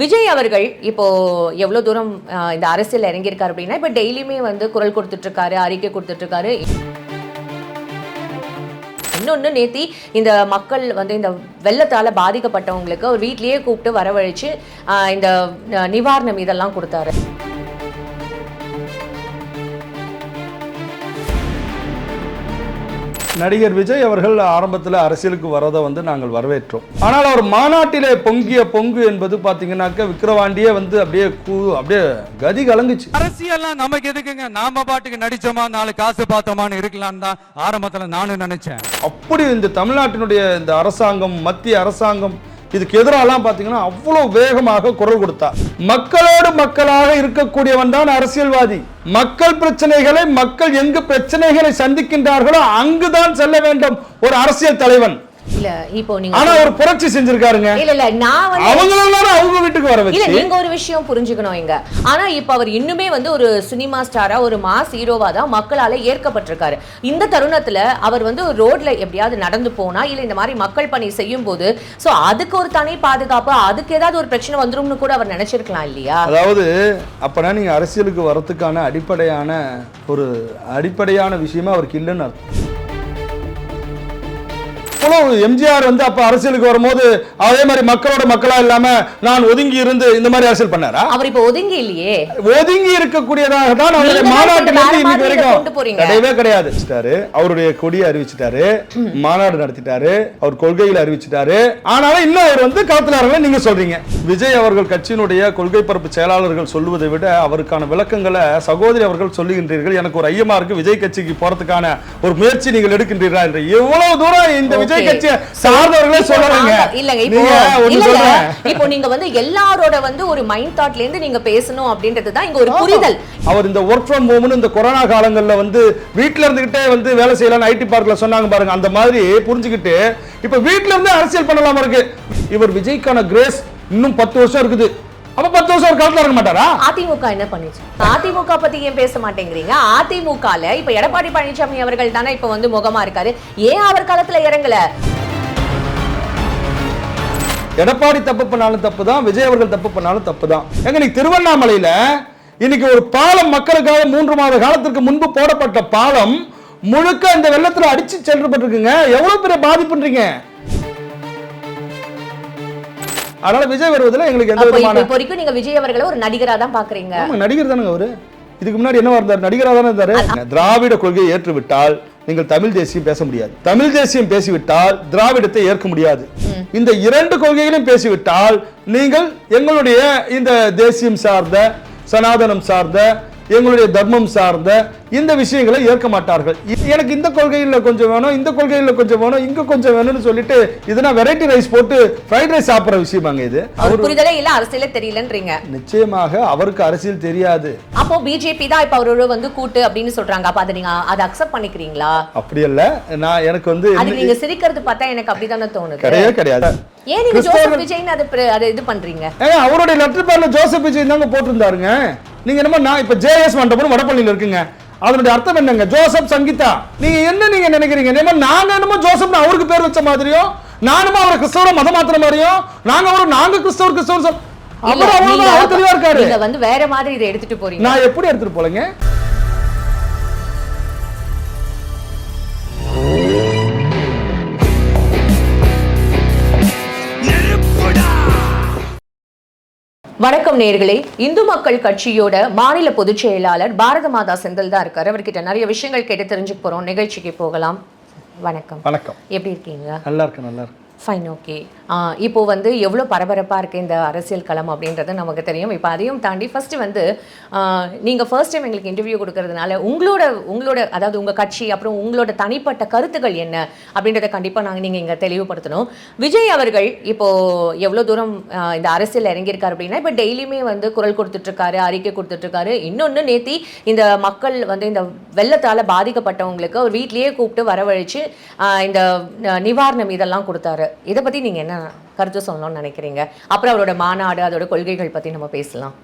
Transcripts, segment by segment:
விஜய் அவர்கள் இப்போ எவ்வளவு தூரம் இந்த அரசியல் இறங்கியிருக்காரு அப்படின்னா இப்போ டெய்லியுமே வந்து குரல் கொடுத்துட்டு இருக்காரு அறிக்கை கொடுத்துட்டு இருக்காரு இன்னொன்று நேத்தி இந்த மக்கள் வந்து இந்த வெள்ளத்தால் பாதிக்கப்பட்டவங்களுக்கு ஒரு வீட்லேயே கூப்பிட்டு வரவழைச்சு இந்த நிவாரணம் இதெல்லாம் கொடுத்தாரு. நடிகர் விஜய் அவர்கள் ஆரம்பத்தில் அரசியலுக்கு வரதை வந்து நாங்கள் வரவேற்றோம். ஆனால் அவர் மாநாட்டிலே பொங்கிய பொங்கு என்பது பார்த்தீங்கன்னாக்க விக்கிரவாண்டியே வந்து அப்படியே கூ அப்படியே கதி கலங்குச்சு. அரசியல்லாம் நமக்கு எதுக்குங்க? நாம பாட்டுக்கு நடிச்சோமா நாலு காசு பார்த்தோமான்னு இருக்கலாம்னு தான் ஆரம்பத்துல நானும் நினைச்சேன். அப்படி இந்த தமிழ்நாட்டினுடைய இந்த அரசாங்கம் மத்திய அரசாங்கம் இதுக்கு எதிராலாம் பார்த்தீங்கன்னா அவ்வளோ வேகமாக குரல் கொடுத்தார் மக்களோடு மக்களாக இருக்கக்கூடியவன் தான் அரசியல்வாதி. மக்கள் பிரச்சனைகளை மக்கள் எங்கு பிரச்சனைகளை சந்திக்கின்றார்களோ அங்குதான் செல்ல வேண்டும் ஒரு அரசியல் தலைவன். இல்ல இப்போ நீங்க ஆனா ஒரு புரட்சி செஞ்சிருக்காருங்க. இல்ல இல்ல நான் வந்து அவங்களெல்லாம் அவங்க வீட்டுக்கு வர இல்ல நீங்க ஒரு விஷயம் புரிஞ்சுக்கணும் இங்க. ஆனா இப்ப அவர் இன்னுமே வந்து ஒரு சினிமா ஸ்டாரா ஒரு மாஸ் ஹீரோவா தான் மக்களால ஏற்கப்பட்டிருக்காரு. இந்த தருணத்துல அவர் வந்து ரோட்ல எப்படியாவது நடந்து போனா இல்ல இந்த மாதிரி மக்கள் பணி செய்யும் போது சோ அதுக்கு ஒரு தனி பாதுகாப்பு அதுக்கு ஏதாவது ஒரு பிரச்சனை வந்துரும்னு கூட அவர் நினைச்சிருக்கலாம் இல்லையா? அதாவது அப்பனா நீங்க அரசியலுக்கு வரத்துக்கான அடிப்படையான ஒரு அடிப்படையான விஷயமா அவருக்கு இல்லைன்னு அர்த்தம். இவ்வளவு எம்ஜிஆர் வந்து அப்ப அரசியலுக்கு வரும்போது அதே மாதிரி மக்களோட மக்களா இல்லாம நான் ஒதுங்கி இருந்து இந்த மாதிரி அரசியல் பண்ணாரா? அவர் இப்ப ஒதுங்கி இல்லையே. ஒதுங்கி இருக்கக்கூடியதாக தான் அவருடைய வேற இருந்து இன்னைக்கு வரைக்கும். கிடையவே கிடையாது. அவருடைய கொடியை அறிவிச்சிட்டாரு மாநாடு நடத்திட்டாரு அவர் கொள்கைகளை அறிவிச்சிட்டாரு. ஆனாலும் இன்னும் அவர் வந்து களத்துல நீங்க சொல்றீங்க. விஜய் அவர்கள் கட்சியினுடைய கொள்கை பரப்பு செயலாளர்கள் சொல்லுவதை விட அவருக்கான விளக்கங்களை சகோதரி அவர்கள் சொல்லுகின்றீர்கள். எனக்கு ஒரு ஐயமா இருக்கு விஜய் கட்சிக்கு போறதுக்கான ஒரு முயற்சி நீங்கள் எடுக்கின்றீர்களா என்று. எவ்வளவு தூரம் இந்த விஜய் Okay. கட்சியை சார்ந்தவர்களே நாங்க- இல்லங்க. இப்போ. இப்போ நீங்க வந்து எல்லாரோட வந்து ஒரு மைண்ட் தாட்ல இருந்து நீங்க பேசணும் அப்படின்றது தான் இங்க ஒரு புரிதல். அவர் இந்த ஒர்க் ஃப்ரம் ஹோம்னு இந்த கொரோனா காலங்கள்ல வந்து வீட்ல இருந்துகிட்டே வந்து வேலை செய்யலாம் ஐடி பார்க்ல சொன்னாங்க பாருங்க. அந்த மாதிரி புரிஞ்சுக்கிட்டு இப்ப வீட்ல இருந்து அரசியல் பண்ணலாமா இருக்கு? இவர் விஜய்க்கான கிரேஸ் இன்னும் பத்து வருஷம் இருக்குது. பத்து வருஷம் அவர் களத்துல இருக்க மாட்டாரா? அதிமுக என்ன பண்ணுச்சு? அதிமுக பத்தி ஏன் பேச மாட்டேங்கிறீங்க? அதிமுகல இப்ப எடப்பாடி பழனிசாமி அவர்கள் தானே இப்ப வந்து முகமா இருக்காரு. ஏன் அவர் காலத்துல இறங்கல? எடப்பாடி தப்பு பண்ணாலும் தப்பு தான் விஜய் அவர்கள் தப்பு பண்ணாலும் தப்பு தான் எங்க இன்னைக்கு திருவண்ணாமலையில இன்னைக்கு ஒரு பாலம் மக்களுக்காக மூன்று மாத காலத்திற்கு முன்பு போடப்பட்ட பாலம் முழுக்க இந்த வெள்ளத்துல அடிச்சு சென்றப்பட்டிருக்குங்க எவ்வளவு பெரிய பாதிப்புன்றீங்க? அதனால விஜய் வருவதில் எங்களுக்கு எந்த விதமான இப்போ வரைக்கும் நீங்க விஜய் அவர்களை ஒரு நடிகரா தான் பாக்குறீங்க. ஆமா நடிகர் தானங்க அவரு. இதுக்கு முன்னாடி என்ன இருந்தார் நடிகரா தானே இருந்தாரு? திராவிட கொள்கையை ஏற்றுவிட்டால் நீங்கள் தமிழ் தேசியம் பேச முடியாது. தமிழ் தேசியம் பேசிவிட்டால் திராவிடத்தை ஏற்க முடியாது. இந்த இரண்டு கொள்கைகளையும் பேசிவிட்டால் நீங்கள் எங்களுடைய இந்த தேசியம் சார்ந்த சனாதனம் சார்ந்த எங்களுடைய தர்மம் சார்ந்த இந்த விஷயங்களை ஏற்க மாட்டார்கள். எனக்கு இந்த கொள்கையில் கொஞ்சம் வேணும் இந்த கொள்கையில் கொஞ்சம் வேணும் இங்க கொஞ்சம் வேணும்னு சொல்லிட்டு இதுனா வெரைட்டி ரைஸ் போட்டு ஃப்ரைட் ரைஸ் சாப்பிட்ற விஷயமாங்க இது. அவர் புரிதலே இல்ல அரசியலே தெரியலன்றீங்க. நிச்சயமாக அவருக்கு அரசியல் தெரியாது. அப்போ பிஜேபி தான் இப்ப அவரோட வந்து கூட்டு அப்படின்னு சொல்றாங்க. அப்ப அதை நீங்க அதை அக்செப்ட் பண்ணிக்கிறீங்களா? அப்படி அல்ல நான் எனக்கு வந்து அது நீங்க சிரிக்கிறது பார்த்தா எனக்கு அப்படிதானே தோணுது. கிடையவே கிடையாது. ஏன் நீங்க ஜோசப் விஜய்னு அது இது பண்றீங்க? அவருடைய லெட்டர் பேர்ல ஜோசப் விஜய் தாங்க போட்டிருந்தாருங்க. நீங்க என்னமோ நான் இப்ப ஜேஎஸ் மண்டபம் வடபள்ளியில இருக்குங்க. அதனுடைய அர்த்தம் என்னங்க? ஜோசப் சங்கீதா. நீங்க என்ன நீங்க நினைக்கிறீங்க? என்னமோ நாங்க என்னமோ ஜோசப்னு அவருக்கு பேர் வச்ச மாதிரியும் நானுமோ அவரை கிறிஸ்தவரை மதம் மாத்திர மாதிரியும் நாங்க அவரு நாங்க கிறிஸ்தவர் கிறிஸ்தவர் அவர் தெளிவா இருக்காரு? நீங்க வந்து வேற மாதிரி இதை எடுத்துட்டு போறீங்க. நான் எப்படி எடுத்துட்டு போலங்க? வணக்கம் நேர்களே. இந்து மக்கள் கட்சியோட மாநில பொதுச் செயலாளர் பாரத மாதா செந்தில் தான் இருக்காரு. அவர்கிட்ட நிறைய விஷயங்கள் கேட்டு தெரிஞ்சுக்க போறோம். நிகழ்ச்சிக்கு போகலாம். வணக்கம். வணக்கம். எப்படி இருக்கீங்க? நல்லா இருக்கு நல்லா இருக்கு ஃபைன் ஓகே இப்போது வந்து எவ்வளோ பரபரப்பாக இருக்குது இந்த அரசியல் களம் அப்படின்றது நமக்கு தெரியும். இப்போ அதையும் தாண்டி ஃபஸ்ட்டு வந்து நீங்கள் ஃபர்ஸ்ட் டைம் எங்களுக்கு இன்டர்வியூ கொடுக்கறதுனால உங்களோட உங்களோட அதாவது உங்கள் கட்சி அப்புறம் உங்களோட தனிப்பட்ட கருத்துக்கள் என்ன அப்படின்றத கண்டிப்பாக நாங்கள் நீங்கள் இங்கே தெளிவுபடுத்தணும். விஜய் அவர்கள் இப்போது எவ்வளோ தூரம் இந்த அரசியல் இறங்கியிருக்காரு அப்படின்னா இப்போ டெய்லியுமே வந்து குரல் கொடுத்துட்ருக்காரு அறிக்கை கொடுத்துட்ருக்காரு. இன்னொன்று நேத்தி இந்த மக்கள் வந்து இந்த வெள்ளத்தால் பாதிக்கப்பட்டவங்களுக்கு அவர் வீட்லேயே கூப்பிட்டு வரவழைச்சு இந்த நிவாரணம் இதெல்லாம் கொடுத்தாரு. இதை பற்றி நீங்கள் என்ன கருத்து சொல்லணும்னு நினைக்கிறீங்க? அப்புறம் அவரோட மாநாடு அதோட கொள்கைகள் பற்றி நம்ம பேசலாம்.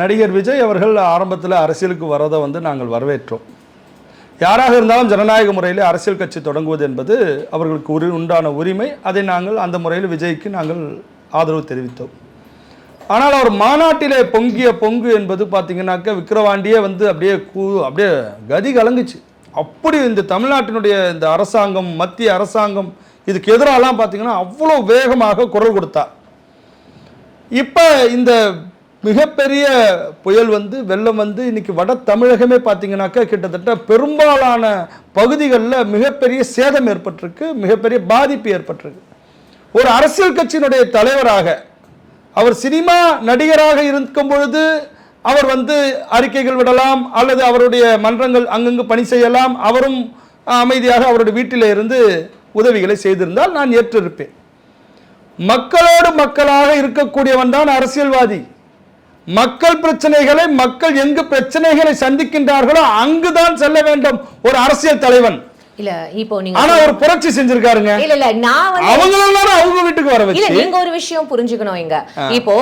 நடிகர் விஜய் அவர்கள் ஆரம்பத்தில் அரசியலுக்கு வரதை வந்து நாங்கள் வரவேற்றோம். யாராக இருந்தாலும் ஜனநாயக முறையில் அரசியல் கட்சி தொடங்குவது என்பது அவர்களுக்கு உரி உண்டான உரிமை. அதை நாங்கள் அந்த முறையில் விஜய்க்கு நாங்கள் ஆதரவு தெரிவித்தோம். ஆனால் அவர் மாநாட்டிலே பொங்கிய பொங்கு என்பது பார்த்தீங்கன்னாக்க விக்கிரவாண்டியே வந்து அப்படியே கூ அப்படியே கதி கலங்குச்சு. அப்படி இந்த தமிழ்நாட்டினுடைய இந்த அரசாங்கம் மத்திய அரசாங்கம் இதுக்கு எதிராலாம் பார்த்தீங்கன்னா அவ்வளோ வேகமாக குரல் கொடுத்தார் இப்போ இந்த மிகப்பெரிய புயல் வந்து வெள்ளம் வந்து இன்றைக்கி வட தமிழகமே பார்த்தீங்கன்னாக்கா கிட்டத்தட்ட பெரும்பாலான பகுதிகளில் மிகப்பெரிய சேதம் ஏற்பட்டிருக்கு மிகப்பெரிய பாதிப்பு ஏற்பட்டிருக்கு. ஒரு அரசியல் கட்சியினுடைய தலைவராக அவர் சினிமா நடிகராக இருக்கும் பொழுது அவர் வந்து அறிக்கைகள் விடலாம் அல்லது அவருடைய மன்றங்கள் அங்கங்கு பணி செய்யலாம் அவரும் அமைதியாக அவருடைய வீட்டில் இருந்து உதவிகளை செய்திருந்தால் நான் ஏற்றிருப்பேன். மக்களோடு மக்களாக இருக்கக்கூடியவன் தான் அரசியல்வாதி. மக்கள் பிரச்சனைகளை மக்கள் எங்கு பிரச்சனைகளை சந்திக்கின்றார்களோ அங்குதான் செல்ல வேண்டும் ஒரு அரசியல் தலைவன். இல்ல இப்போ நீங்க ஆனா ஒரு புரட்சி செஞ்சிருக்காருங்க. இல்ல இல்ல நான் வந்து அவங்களெல்லாம் அவங்க வீட்டுக்கு வர இல்ல நீங்க ஒரு விஷயம் புரிஞ்சுக்கணும் இங்க. இப்போ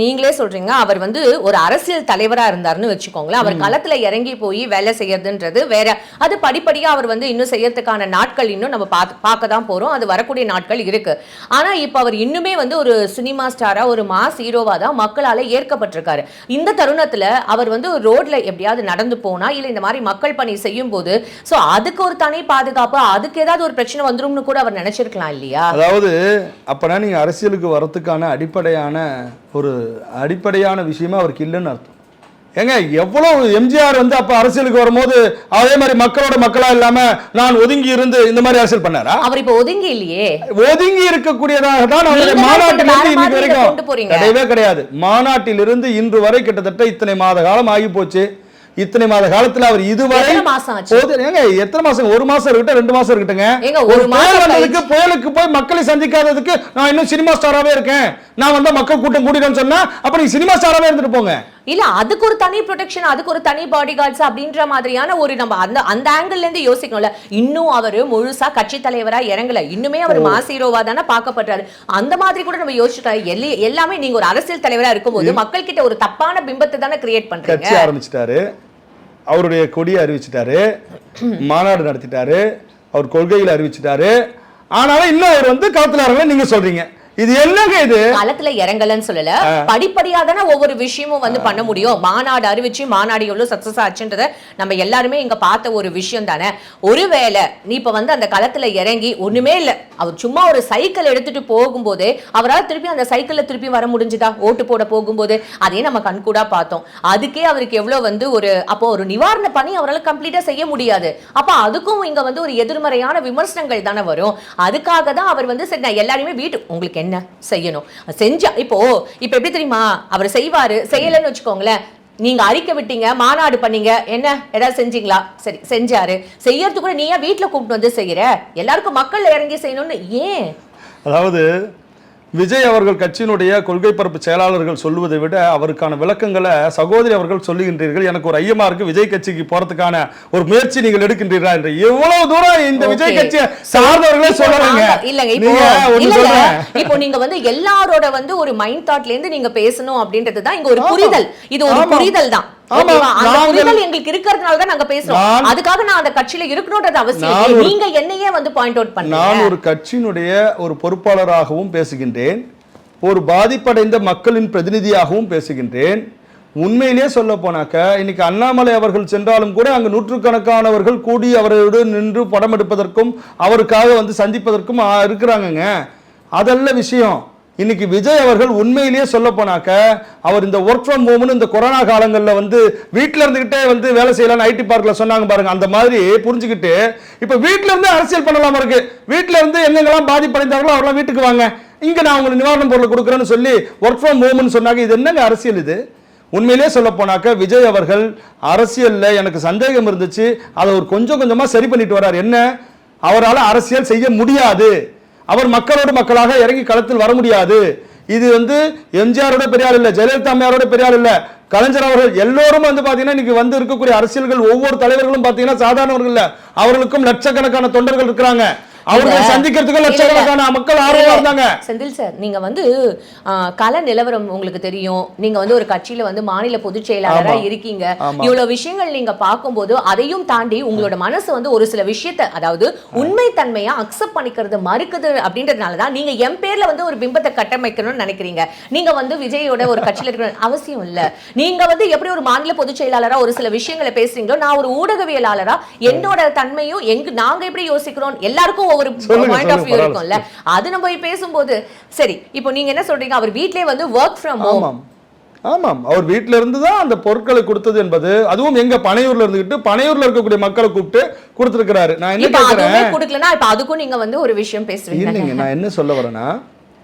நீங்களே சொல்றீங்க அவர் வந்து ஒரு அரசியல் தலைவரா இருந்தாருன்னு வச்சுக்கோங்களேன். அவர் களத்துல இறங்கி போய் வேலை செய்யறதுன்றது வேற. அது படிப்படியா அவர் வந்து இன்னும் செய்யறதுக்கான நாட்கள் இன்னும் நம்ம பார்க்க தான் போறோம். அது வரக்கூடிய நாட்கள் இருக்கு. ஆனா இப்போ அவர் இன்னுமே வந்து ஒரு சினிமா ஸ்டாரா ஒரு மாஸ் ஹீரோவா தான் மக்களால ஏற்கப்பட்டிருக்காரு. இந்த தருணத்துல அவர் வந்து ரோட்ல எப்படியாவது நடந்து போனா இல்ல இந்த மாதிரி மக்கள் பணி செய்யும் போது சோ அதுக்கு ஒரு தனி பாதுகாப்பு அதுக்கு ஏதாவது ஒரு பிரச்சனை வந்துரும்னு கூட அவர் நினைச்சிருக்கலாம் இல்லையா? அதாவது அப்பனா நீங்க அரசியலுக்கு வரத்துக்கான அடிப்படையான ஒரு அடிப்படையான விஷயமா அவருக்கு இல்லைன்னு அர்த்தம். ஏங்க எவ்வளவு எம்ஜிஆர் வந்து அப்ப அரசியலுக்கு வரும்போது அதே மாதிரி மக்களோட மக்களா இல்லாம நான் ஒதுங்கி இருந்து இந்த மாதிரி அரசியல் பண்ணாரா? அவர் இப்போ ஒதுங்கி இல்லையே. ஒதுங்கி இருக்கக்கூடியதாக தான் அவருடைய மாநாட்டிலிருந்து இன்னைக்கு வரைக்கும். கிடையவே கிடையாது. மாநாட்டிலிருந்து இன்று வரை கிட்டத்தட்ட இத்தனை மாத காலம் ஆகி போச்சு இத்தனை மாத காலத்துல அவர் இதுவரை ஏங்க எத்தனை மாசம்? ஒரு மாசம் இருக்கட்டும் ரெண்டு மாசம் இருக்கட்டுங்க ஒரு மாசம் வந்ததுக்கு புயலுக்கு போய் மக்களை சந்திக்காததுக்கு நான் இன்னும் சினிமா ஸ்டாராவே இருக்கேன். நான் வந்தா மக்கள் கூட்டம் கூட்டிட்டேன்னு சொன்னா அப்ப நீங்க சினிமா ஸ்டாராவே இருந்துட்டு போங்க. இல்ல அதுக்கு ஒரு தனி ப்ரொடெக்ஷன் அதுக்கு ஒரு தனி பாடி கார்ட்ஸ் அப்படின்ற மாதிரியான ஒரு நம்ம அந்த அந்த ஆங்கிள் இருந்து யோசிக்கணும்ல. இன்னும் அவர் முழுசா கட்சி தலைவரா இறங்கல. இன்னுமே அவர் மாஸ் ஹீரோவா தானே பார்க்கப்படுறாரு. அந்த மாதிரி கூட நம்ம யோசிச்சுட்டோம் எல்லா- எல்லாமே நீங்க ஒரு அரசியல் தலைவரா இருக்கும்போது மக்கள் கிட்ட ஒரு தப்பான பிம்பத்தை தானே கிரியேட் பண்றீங்க. ஆரம்பிச்சிட்டாரு. அவருடைய கொடியை அறிவிச்சிட்டாரு. மாநாடு நடத்திட்டாரு. அவர் கொள்கைகளை அறிவிச்சிட்டாரு. ஆனாலும் இன்னும் அவர் வந்து களத்தில் இறங்கல நீங்க சொல்றீங்க. இது என்னங்க இது? களத்துல இறங்கலன்னு சொல்லல. படிப்படியா தானே ஒவ்வொரு விஷயமும் வந்து பண்ண முடியும். மாநாடு அறிவிச்சு மாநாடு எவ்வளவு சக்சஸ் ஆச்சுன்றத நம்ம எல்லாருமே இங்க பார்த்த ஒரு விஷயம் தானே. ஒருவேளை நீ இப்ப வந்து அந்த களத்துல இறங்கி ஒண்ணுமே இல்ல. அவர் சும்மா ஒரு சைக்கிள் எடுத்துட்டு போகும்போதே அவரால் திருப்பி அந்த சைக்கிள்ல திருப்பி வர முடிஞ்சுதா? ஓட்டு போட போகும்போது? அதே நம்ம கண்கூடா பார்த்தோம். அதுக்கே அவருக்கு எவ்வளவு வந்து ஒரு அப்போ ஒரு நிவாரண பணி அவரால் கம்ப்ளீட்டா செய்ய முடியாது. அப்ப அதுக்கும் இங்க வந்து ஒரு எதிர்மறையான விமர்சனங்கள் தானே வரும். அதுக்காக தான் அவர் வந்து சரி நான் எல்லாரையுமே வீட்டு உங்களுக்கு என்ன என்ன செய்யணும்? செஞ்சா இப்போ இப்போ எப்படி தெரியுமா? அவர் செய்வாரு செய்யலைன்னு வச்சுக்கோங்களேன். நீங்க அறிக்கை விட்டீங்க மாநாடு பண்ணீங்க என்ன? ஏதாவது செஞ்சீங்களா? சரி செஞ்சாரு. செய்யறது கூட நீ ஏன் வீட்டுல கூப்பிட்டு வந்து செய்யற? எல்லாருக்கும் மக்கள் இறங்கி செய்யணும்னு ஏன்? அதாவது விஜய் அவர்கள் கட்சியினுடைய கொள்கை பரப்பு செயலாளர்கள் சொல்லுவதை விட அவருக்கான விளக்கங்களை சகோதரி அவர்கள் சொல்லுகின்றீர்கள். எனக்கு ஒரு ஐயமா இருக்கு. விஜய் கட்சிக்கு போறதுக்கான ஒரு முயற்சி நீங்கள் எடுக்கின்றீர்களா என்று. எவ்வளவு தூரம் இந்த விஜய். கட்சியை சார்ந்தவர்களே நாங்க- இல்லங்க இப்போ நீங்க வந்து எல்லாரோட வந்து ஒரு மைண்ட் தாட்ல இருந்து நீங்க பேசணும் அப்படின்றது தான் இங்க ஒரு. புரிதல். இது ஒரு. புரிதல் தான். எங்களுக்கு இருக்கிறதுனால தான் நாங்க பேசுறோம். அதுக்காக நான் அந்த கட்சியில இருக்கணும்ன்றது அவசியம் நீங்க என்னையே வந்து பாயிண்ட் அவுட் நான் பண்ணுங்க ஒரு கட்சியினுடைய ஒரு பொறுப்பாளராகவும் பேசுகின்றேன். ஒரு பாதிப்படைந்த மக்களின் பிரதிநிதியாகவும் பேசுகின்றேன். உண்மையிலேயே சொல்ல போனாக்க இன்னைக்கு அண்ணாமலை அவர்கள் சென்றாலும் கூட அங்கு நூற்றுக்கணக்கானவர்கள் கூடி அவரோடு நின்று படம் எடுப்பதற்கும் அவருக்காக வந்து சந்திப்பதற்கும் இருக்கிறாங்கங்க. அதல்ல விஷயம். இன்னைக்கு விஜய் அவர்கள் உண்மையிலேயே சொல்ல போனாக்க அவர் இந்த ஒர்க் ஃப்ரம் ஹோம்னு இந்த கொரோனா காலங்களில் வந்து வீட்டில் இருந்துக்கிட்டே வந்து வேலை செய்யலாம்னு ஐடி பார்க்கில் சொன்னாங்க பாருங்க. அந்த மாதிரி புரிஞ்சுக்கிட்டு இப்போ வீட்டில இருந்து அரசியல் பண்ணலாம் இருக்கு? வீட்டில இருந்து எங்கெங்கெல்லாம் பாதிப்படைந்தார்களோ அவரெல்லாம் வீட்டுக்கு வாங்க. இங்கே நான் உங்களுக்கு நிவாரண பொருள் கொடுக்குறேன்னு சொல்லி ஒர்க் ஃப்ரம் ஹோம்னு சொன்னாங்க. இது என்னங்க அரசியல் இது? உண்மையிலே சொல்ல போனாக்க விஜய் அவர்கள் அரசியலில் எனக்கு சந்தேகம் இருந்துச்சு. அதை ஒரு கொஞ்சம் கொஞ்சமாக சரி பண்ணிட்டு வரார் என்ன? அவரால் அரசியல் செய்ய முடியாது. அவர் மக்களோடு மக்களாக இறங்கி களத்தில் வர முடியாது. இது வந்து எம்ஜிஆரோட பெரியார் இல்லை ஜெயலலிதா அம்மையாரோட பெரியார் இல்லை. கலைஞர் அவர்கள் எல்லோரும் வந்து பார்த்தீங்கன்னா இன்னைக்கு வந்து இருக்கக்கூடிய அரசியல்கள் ஒவ்வொரு தலைவர்களும் பார்த்தீங்கன்னா சாதாரணவர்கள் இல்லை. அவர்களுக்கும் லட்சக்கணக்கான தொண்டர்கள் இருக்கிறாங்க. அவர்களை. சந்திக்கிறதுக்கு. லட்சக்கணக்கான மக்கள் ஆர்வமா இருந்தாங்க. செந்தில் சார் நீங்க வந்து கள நிலவரம் உங்களுக்கு தெரியும். நீங்க வந்து ஒரு கட்சியில வந்து மாநில பொதுச் செயலாளரா. இருக்கீங்க. இவ்வளவு விஷயங்கள் நீங்க பார்க்கும்போது அதையும் தாண்டி உங்களோட மனசு வந்து ஒரு சில விஷயத்த அதாவது உண்மை தன்மையா அக்செப்ட் பண்ணிக்கிறது மறுக்குது அப்படின்றதுனால தான் நீங்க என் பேர்ல வந்து ஒரு பிம்பத்தை கட்டமைக்கணும்னு நினைக்கிறீங்க. நீங்க வந்து விஜயோட ஒரு கட்சியில இருக்கிற அவசியம் இல்ல. நீங்க வந்து எப்படி ஒரு மாநில பொதுச் செயலாளரா ஒரு சில விஷயங்களை பேசுறீங்களோ நான் ஒரு ஊடகவியலாளரா என்னோட தன்மையும் எங்க நாங்க எப்படி யோசிக்கிறோம் எல்லாருக்கும் சொல்லுங்க, பாயிண்ட் ஆஃப் வியூ இருக்கும்ல. அது நம்ம பேசும்போது சரி இப்போ நீங்க என்ன சொல்றீங்க? அவர் வீட்லயே வந்து ஒர்க் ஃப்ரம் ஹோம் ஆமாம். அவர் வீட்ல இருந்து தான் அந்த பொருட்களை கொடுத்தது என்பது அதுவும் எங்க பனையூர்ல இருந்துகிட்டு பனையூர்ல இருக்கக்கூடிய மக்களை கூப்பிட்டு கொடுத்திருக்கிறாரு. நான் என்ன கேட்கிறேன்? கொடுக்கலனா இப்ப அதுக்கும் நீங்க வந்து ஒரு விஷயம் பேசுவீங்க இல்லைங்க நான் என்ன சொல்ல வரேன்னா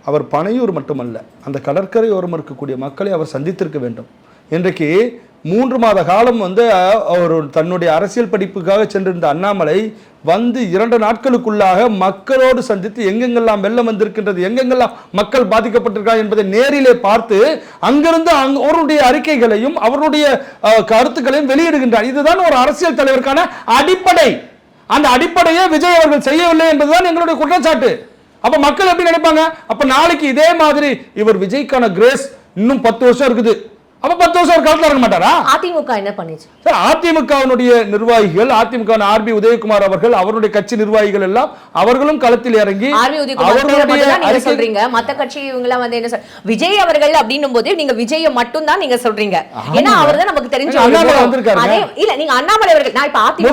அவர் பனையூர் மட்டுமல்ல அந்த கடற்கரை ஓரம் இருக்கக்கூடிய மக்களை அவர் சந்தித்திருக்க வேண்டும். இன்றைக்கு மூன்று மாத காலம் வந்து அவர் தன்னுடைய அரசியல் படிப்புக்காக சென்றிருந்த அண்ணாமலை வந்து இரண்டு நாட்களுக்குள்ளாக மக்களோடு சந்தித்து எங்கெங்கெல்லாம் வெள்ளம் வந்திருக்கின்றது எங்கெங்கெல்லாம் மக்கள் பாதிக்கப்பட்டிருக்கா என்பதை நேரிலே பார்த்து அங்கிருந்து அங் அவருடைய அறிக்கைகளையும் அவருடைய கருத்துக்களையும் வெளியிடுகின்றார். இதுதான் ஒரு அரசியல் தலைவருக்கான அடிப்படை. அந்த அடிப்படையை விஜய் அவர்கள் செய்யவில்லை என்பதுதான் எங்களுடைய குற்றச்சாட்டு. அப்ப மக்கள் எப்படி நினைப்பாங்க? அப்ப நாளைக்கு இதே மாதிரி இவர் விஜய்க்கான கிரேஸ் இன்னும் பத்து வருஷம் இருக்குது. அப்ப பத்து வருஷம் அவர் களத்துல இருக்க மாட்டாரா? அதிமுக என்ன பண்ணுச்சு? சார், அதிமுகவினுடைய நிர்வாகிகள் அதிமுக ஆர்பி உதயகுமார் அவர்கள் அவருடைய கட்சி நிர்வாகிகள் எல்லாம் அவர்களும் களத்தில் இறங்கி அறிக்கை- சொல்றீங்க. மத்த கட்சி இவங்க எல்லாம் வந்து என்ன சொல் விஜய் அவர்கள் அப்படின்னும் போது நீங்க விஜய மட்டும் தான் நீங்க சொல்றீங்க. ஏன்னா அவர் தான் நமக்கு தெரிஞ்ச ஒரு அண்ணாமலை. அதே இல்ல நீங்க அண்ணாமலை அவர்கள் நான் இப்ப அதிமுக.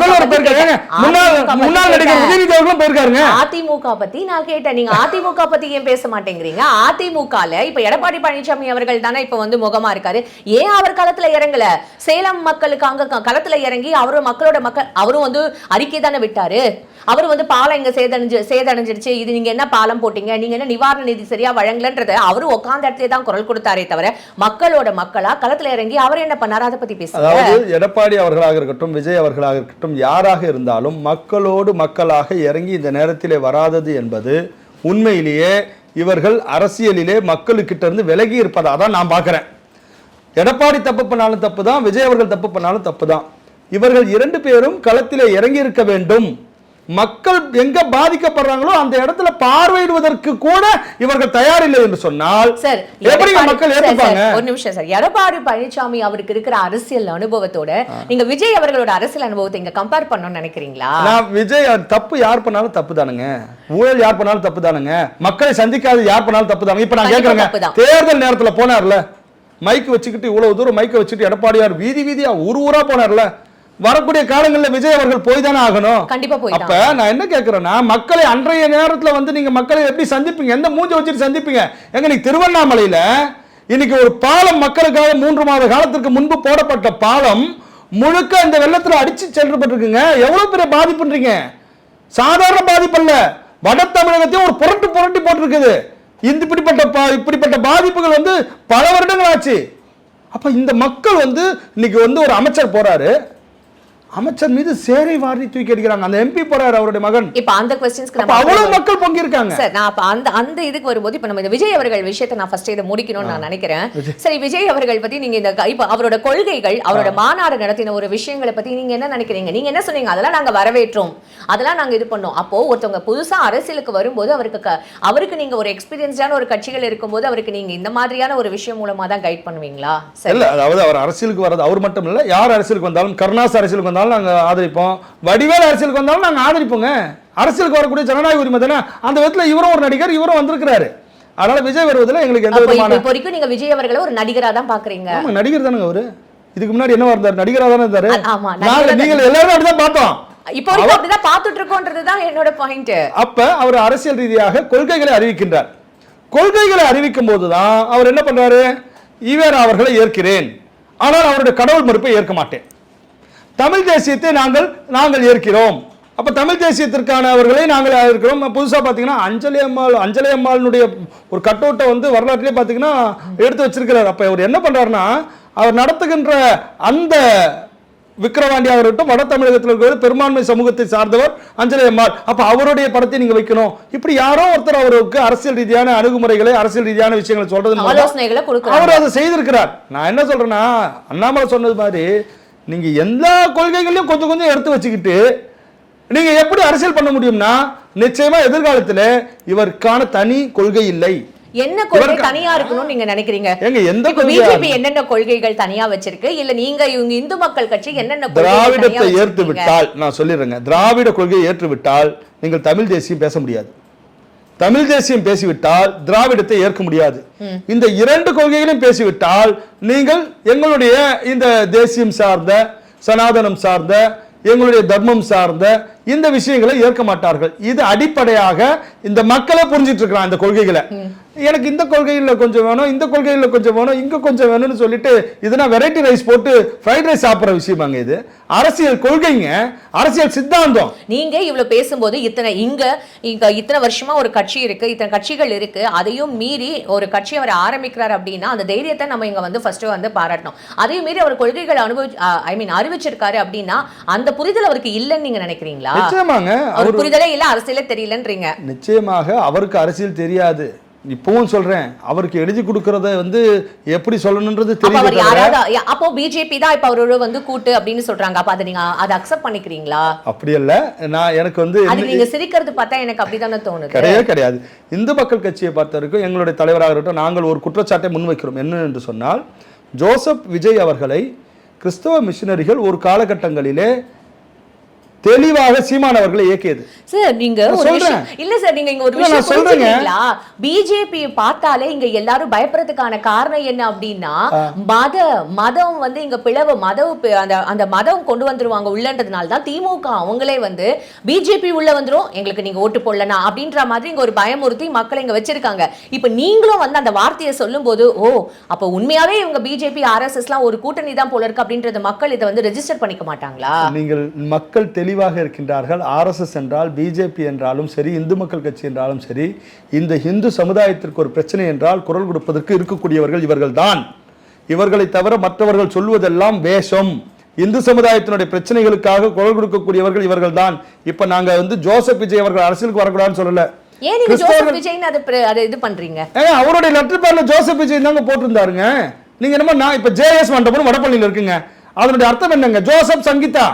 முன்னாள் நடிகர். உதயநிதி அவர்களும் போயிருக்காருங்க. அதிமுக பத்தி நான் கேட்டேன். நீங்க அதிமுக பத்தி ஏன் பேச மாட்டேங்கிறீங்க? அதிமுகல இப்ப எடப்பாடி பழனிசாமி அவர்கள் தானே இப்ப வந்து முகமா இருக்காரு. ஏன் அவர் களத்துல இறங்கல? சேலம் மக்களுக்கு அங்க களத்துல இறங்கி அவரும் மக்களோட மக்கள் அவரும் வந்து அறிக்கை தானே விட்டாரு? அவர் வந்து பாலம் இங்க சேதடைஞ்சு சேதடைஞ்சிருச்சு இது நீங்க என்ன பாலம் போட்டீங்க? நீங்க என்ன நிவாரண நிதி சரியா வழங்கலன்றத அவரும் உட்காந்த இடத்துல தான் குரல் கொடுத்தாரே தவிர மக்களோட மக்களா களத்துல இறங்கி அவர் என்ன பண்ணாரு? அதை பத்தி பேச அதாவது எடப்பாடி அவர்களாக இருக்கட்டும் விஜய் அவர்களாக இருக்கட்டும் யாராக இருந்தாலும் மக்களோடு மக்களாக இறங்கி இந்த நேரத்திலே வராதது என்பது உண்மையிலேயே இவர்கள் அரசியலிலே மக்களுக்கிட்ட இருந்து விலகி இருப்பதா தான் நான் பார்க்குறேன். எடப்பாடி தப்பு பண்ணாலும் தப்பு தான் விஜய் அவர்கள் தப்பு பண்ணாலும் தப்பு தான் இவர்கள் இரண்டு பேரும் களத்திலே இறங்கி இருக்க வேண்டும். மக்கள் எங்க பாதிக்கப்படுறாங்களோ அந்த இடத்துல பார்வையிடுவதற்கு கூட இவர்கள் தயாரில்லை என்று சொன்னால் சார் எப்படி மக்கள் ஏற்றுப்பாங்க ஒரு நிமிஷம் சார். எடப்பாடி பழனிசாமி அவருக்கு இருக்கிற அரசியல் அனுபவத்தோட நீங்க விஜய் அவர்களோட அரசியல் அனுபவத்தை இங்க கம்பேர் பண்ணணும்னு நினைக்கிறீங்களா? நான் விஜய் தப்பு யார் பண்ணாலும் தப்பு தானுங்க ஊழல் யார் பண்ணாலும் தப்பு தானுங்க மக்களை சந்திக்காத யார் பண்ணாலும் தப்பு தானுங்க இப்ப நான் தப்புதான். தேர்தல் நேரத்துல போனார்ல. மைக் வச்சுக்கிட்டு இவ்வளவு தூரம் மைக்க வச்சுட்டு எடப்பாடியார் வீதி வீதியா ஊர் ஊரா போனார்ல? வரக்கூடிய காலங்கள்ல விஜய் அவர்கள் போய் தானே ஆகணும். அப்ப நான் என்ன கேக்குறேன்னா மக்களை அன்றைய நேரத்துல வந்து நீங்க மக்களை எப்படி சந்திப்பீங்க? எந்த மூஞ்ச வச்சுட்டு சந்திப்பீங்க? எங்க நீங்க திருவண்ணாமலையில இன்னைக்கு ஒரு பாலம் மக்களுக்காக மூன்று மாத காலத்திற்கு முன்பு போடப்பட்ட பாலம் முழுக்க இந்த வெள்ளத்துல அடிச்சு சென்றப்பட்டிருக்குங்க. எவ்வளவு பெரிய பாதிப்புன்றீங்க? சாதாரண பாதிப்பு அல்ல வட தமிழகத்தையும் ஒரு புரட்டு புரட்டி போட்டிருக்குது. இந்த இப்படிப்பட்ட பா- இப்படிப்பட்ட பாதிப்புகள் வந்து பல வருடங்கள் ஆச்சு. அப்ப இந்த மக்கள் வந்து இன்னைக்கு வந்து ஒரு அமைச்சர் போறாரு. அமைச்சர் மீது சேரை வாரி தூக்கி அடிக்கிறாங்க. அந்த எம்பி போறாரு அவருடைய மகன். இப்ப அந்த கொஸ்டின்ஸ்க்கு நம்ம அவ்வளவு மக்கள் பொங்கியிருக்காங்க. சார் நான் அப்ப அந்த அந்த இதுக்கு வரும்போது இப்ப நம்ம இந்த விஜய் அவர்கள் விஷயத்தை நான் ஃபர்ஸ்ட் இதை முடிக்கணும்னு நான் நினைக்கிறேன். சரி விஜய் அவர்கள் பத்தி நீங்க இந்த இப்ப அவரோட கொள்கைகள் அவரோட மாநாடு நடத்தின ஒரு விஷயங்களை பத்தி நீங்க என்ன நினைக்கிறீங்க? நீங்க என்ன சொன்னீங்க? அதெல்லாம் நாங்க வரவேற்றோம். அதெல்லாம் நாங்க இது பண்ணோம். அப்போ ஒருத்தவங்க புதுசா அரசியலுக்கு வரும்போது அவருக்கு அவருக்கு நீங்க ஒரு எக்ஸ்பீரியன்ஸ்டான ஒரு கட்சிகள் இருக்கும்போது அவருக்கு நீங்க இந்த மாதிரியான ஒரு விஷயம் மூலமா தான் கைட் பண்ணுவீங்களா? இல்ல அதாவது அவர் அரசியலுக்கு வர்றது அவர் மட்டும் இல்ல யார் அரசியலுக்கு வந்தாலும் கருணாஸ் அரசியலுக்கு வந்தாலும் நாங்க ஆதரிப்போம். வடிவேல் அரசியலுக்கு வந்தாலும் நாங்க ஆதரிப்போங்க. அரசியலுக்கு வரக்கூடிய ஜனநாயக உரிமை தானே? அந்த விதத்துல இவரும் ஒரு நடிகர் இவரும் வந்திருக்கிறாரு. அதனால விஜய் வருவதில் எங்களுக்கு எந்த விதமான இப்போ வரைக்கும் நீங்க விஜய் அவர்களை ஒரு நடிகரா தான் பாக்குறீங்க. ஆமா நடிகர் தானங்க அவரு. இதுக்கு முன்னாடி என்ன இருந்தார்? நடிகரா தானே இருந்தாரு. நாங்க நீங்கள் எல்லாரும் அப்படிதான் பார்த்தோம். இப்போ வரைக்கும் அப்படிதான் பாத்துட்டு இருக்கோன்றது தான் என்னோட பாயிண்ட் அப்ப அவர் அரசியல் ரீதியாக கொள்கைகளை அறிவிக்கின்றார். கொள்கைகளை அறிவிக்கும் போதுதான் அவர் என்ன பண்றாரு? ஈவேரா அவர்களை ஏற்கிறேன். ஆனால் அவருடைய கடவுள் மறுப்பை ஏற்க மாட்டேன். தமிழ் தேசியத்தை நாங்கள் நாங்கள் ஏற்கிறோம். அப்ப தமிழ் தேசியத்திற்கானவர்களை நாங்கள் இருக்கிறோம் புதுசா பாத்தீங்கன்னா அஞ்சலி அம்மாள் அஞ்சலி அம்மாளுடைய ஒரு கட்டோட்டை வந்து வரலாற்றிலே பாத்தீங்கன்னா எடுத்து வச்சிருக்கிறார். அப்ப அவர் என்ன பண்றாருன்னா அவர் நடத்துகின்ற அந்த விக்கிரவாண்டியாக இருக்கட்டும் வட தமிழகத்தில் இருக்கிற பெரும்பான்மை சமூகத்தை சார்ந்தவர் அஞ்சலி அம்மாள். அப்ப அவருடைய படத்தை நீங்க வைக்கணும். இப்படி யாரோ ஒருத்தர் அவருக்கு அரசியல் ரீதியான அணுகுமுறைகளை அரசியல் ரீதியான விஷயங்களை சொல்றது அவர் அதை செய்திருக்கிறார். நான் என்ன சொல்றேன்னா அண்ணாமலை சொன்னது மாதிரி நீங்க எல்லா கொள்கைகளையும் கொஞ்சம் கொஞ்சம் எடுத்து வச்சுக்கிட்டு நீங்க எப்படி அரசியல் பண்ண முடியும்னா நிச்சயமா எதிர்காலத்துல இவருக்கான தனி கொள்கை இல்லை. என்ன கொள்கை தனியா இருக்கணும்னு நீங்க நினைக்கிறீங்க? பிஜேபி என்னென்ன கொள்கைகள் தனியா வச்சிருக்கு? இல்ல நீங்க இவங்க இந்து மக்கள் கட்சி என்னென்ன திராவிடத்தை ஏற்று? விட்டால் நான் சொல்லிடுறேங்க திராவிட கொள்கையை ஏற்று விட்டால் நீங்கள் தமிழ் தேசியம் பேச முடியாது. தமிழ் தேசியம் பேசிவிட்டால் திராவிடத்தை ஏற்க முடியாது. இந்த இரண்டு கொள்கைகளையும் பேசிவிட்டால் நீங்கள் எங்களுடைய இந்த தேசியம் சார்ந்த சனாதனம் சார்ந்த எங்களுடைய தர்மம் சார்ந்த இந்த விஷயங்களை ஏற்க மாட்டார்கள். இது அடிப்படையாக இந்த மக்களை புரிஞ்சிட்டு இருக்கிறான் இந்த கொள்கைகளை. எனக்கு இந்த கொள்கையில் கொஞ்சம் வேணும் இந்த கொள்கையில் கொஞ்சம் வேணும் இங்க கொஞ்சம் வேணும்னு சொல்லிட்டு இதுனா வெரைட்டி ரைஸ் போட்டு ஃப்ரைட் ரைஸ் சாப்பிட்ற விஷயமாங்க இது. அரசியல் கொள்கைங்க அரசியல் சித்தாந்தம். நீங்க இவ்வளவு பேசும்போது இத்தனை இங்க இங்க இத்தனை வருஷமா ஒரு கட்சி இருக்கு இத்தனை கட்சிகள் இருக்கு அதையும் மீறி ஒரு கட்சி அவர் ஆரம்பிக்கிறார் அப்படின்னா அந்த தைரியத்தை நம்ம இங்க வந்து ஃபர்ஸ்ட் வந்து பாராட்டணும். அதையும் மீறி அவர் கொள்கைகள் அனுபவி ஐ மீன் அறிவிச்சிருக்காரு அப்படின்னா அந்த புரிதல் அவருக்கு இல்லைன்னு நீங்க நினைக்கிறீங்களா? நிச்சயமாங்க. அவர் புரிதலே இல்ல அரசியலே தெரியலன்றீங்க. நிச்சயமாக அவருக்கு அரசியல் தெரியாது. இப்பவும் சொல்றேன் அவருக்கு எழுதி கொடுக்கறத வந்து எப்படி தெரியல யாராவது அப்போ பிஜேபி தான் இப்ப அவரோட வந்து கூட்டு அப்படின்னு சொல்றாங்க. அப்ப அதை நீங்க அதை அக்செப்ட் பண்ணிக்கிறீங்களா? அப்படி அல்ல நான் எனக்கு வந்து நீங்க சிரிக்கிறது பார்த்தா எனக்கு அப்படிதானே தோணுது. கிடையவே கிடையாது. இந்து மக்கள் கட்சியை பொறுத்த வரைக்கும் எங்களுடைய தலைவராக இருக்கட்டும் நாங்கள் ஒரு குற்றச்சாட்டை முன்வைக்கிறோம். என்ன என்று சொன்னால் ஜோசப் விஜய் அவர்களை கிறிஸ்தவ மிஷினரிகள் ஒரு காலகட்டங்களிலே தெளிவாக சீமான் அவர்களை இயக்கியது. சார் நீங்க ஒரு. விஷயம் இல்ல சார் நீங்க இங்க ஒரு விஷயம் நான் சொல்றேங்க. புரிஞ்சுக்கிறீங்களா? பிஜேபி பார்த்தாலே இங்க எல்லாரும் பயப்படுறதுக்கான காரணம் என்ன அப்படின்னா மத மதம் வந்து இங்க பிளவு மதம் அந்த அந்த மதம் கொண்டு வந்துருவாங்க உள்ளன்றதுனால தான் திமுக அவங்களே வந்து பிஜேபி உள்ள வந்துரும் எங்களுக்கு நீங்க ஓட்டு போடலனா அப்படின்ற மாதிரி இங்க ஒரு பயமுறுத்தி மக்களை இங்க வச்சிருக்காங்க. இப்ப நீங்களும் வந்து அந்த வார்த்தையை சொல்லும்போது ஓ அப்ப உண்மையாவே இவங்க பிஜேபி ஆர்எஸ்எஸ்லாம் ஒரு கூட்டணி தான் போல இருக்கு அப்படின்றது மக்கள் இதை வந்து ரெஜிஸ்டர் பண்ணிக்க மாட்டாங்களா? நீங்கள் மக்கள் தெளிவாக இருக்கின்றார்கள். ஆர்எஸ்எஸ் என்றால் பிஜேபி என்றாலும் சரி இந்து மக்கள் கட்சி என்றாலும் சரி இந்த இந்து சமுதாயத்திற்கு ஒரு பிரச்சனை என்றால் குரல் கொடுப்பதற்கு இருக்கக்கூடியவர்கள் இவர்கள்தான். இவர்களை தவிர மற்றவர்கள் சொல்வதெல்லாம் வேஷம். இந்து சமுதாயத்தினுடைய பிரச்சனைகளுக்காக குரல் கொடுக்கக்கூடியவர்கள் இவர்கள்தான். இப்ப நாங்க வந்து ஜோசப் விஜய் அவர்கள் அரசியலுக்கு வரக்கூடாதுன்னு சொல்லல. அவருடைய லெட்டர் பேர்ல ஜோசப் விஜய் தாங்க போட்டிருந்தாருங்க. நீங்க என்னமோ நான் இப்ப ஜேஎஸ் மண்டபம் வடபள்ளியில இருக்குங்க. அதனுடைய அர்த்தம் என்னங்க? ஜோசப் சங்கீதா.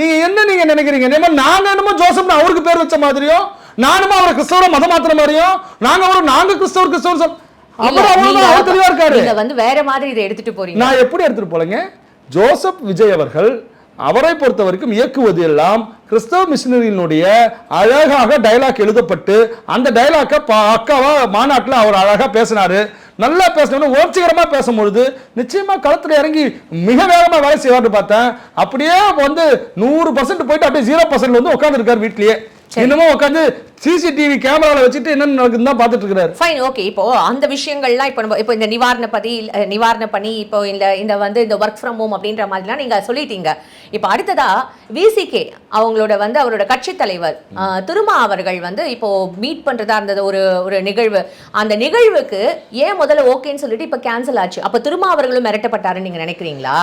நீங்க என்ன நீங்க நினைக்கிறீங்க? என்னமோ நாங்க என்னமோ ஜோசப்னு அவருக்கு பேர் வச்ச மாதிரியும் நானும் அவரை கிறிஸ்தவரை மதம் மாத்திர மாதிரியும் நாங்க அவரு நாங்க கிறிஸ்தவர் கிறிஸ்தவர் அவர் தெளிவா இருக்காரு. வந்து வேற மாதிரி இதை எடுத்துட்டு போறீங்க. நான் எப்படி எடுத்துட்டு போலங்க? ஜோசப் விஜய் அவர்கள் அவரை பொறுத்த வரைக்கும் இயக்குவது எல்லாம் கிறிஸ்தவ மிஷினரியினுடைய அழகாக டயலாக் எழுதப்பட்டு அந்த டயலாக்கை அக்காவா மாநாட்டில் அவர் அழகாக பேசினார். நல்லா பேசணும்னு உணர்ச்சிகரமாக பேசும்பொழுது நிச்சயமாக களத்தில் இறங்கி மிக வேகமாக வேலை செய்வார்னு பார்த்தேன். அப்படியே வந்து நூறு பர்சன்ட் போயிட்டு அப்படியே ஜீரோ பர்சன்ட் வந்து உட்காந்துருக்கார் வீட்லேயே. இன்னமும் உட்காந்து சிசிடிவி கேமரால வச்சுட்டு என்ன நடக்குதுன்னு தான் பார்த்துட்டு ஃபைன் ஓகே இப்போ அந்த விஷயங்கள்லாம் இப்போ நம்ம இப்போ இந்த நிவாரண பதி நிவாரண பணி இப்போ இந்த இந்த வந்து இந்த ஒர்க் ஃப்ரம் ஹோம் அப்படின்ற மாதிரிலாம் நீங்க சொல்லிட்டீங்க. இப்போ அடுத்ததா விசிகே அவங்களோட வந்து அவரோட கட்சி தலைவர் திருமா அவர்கள் வந்து இப்போ மீட் பண்றதா இருந்தது ஒரு ஒரு நிகழ்வு. அந்த நிகழ்வுக்கு ஏன் முதல்ல ஓகேன்னு சொல்லிட்டு இப்போ கேன்சல் ஆச்சு? அப்போ திருமா அவர்களும் மிரட்டப்பட்டாருன்னு நீங்க நினைக்கிறீங்களா?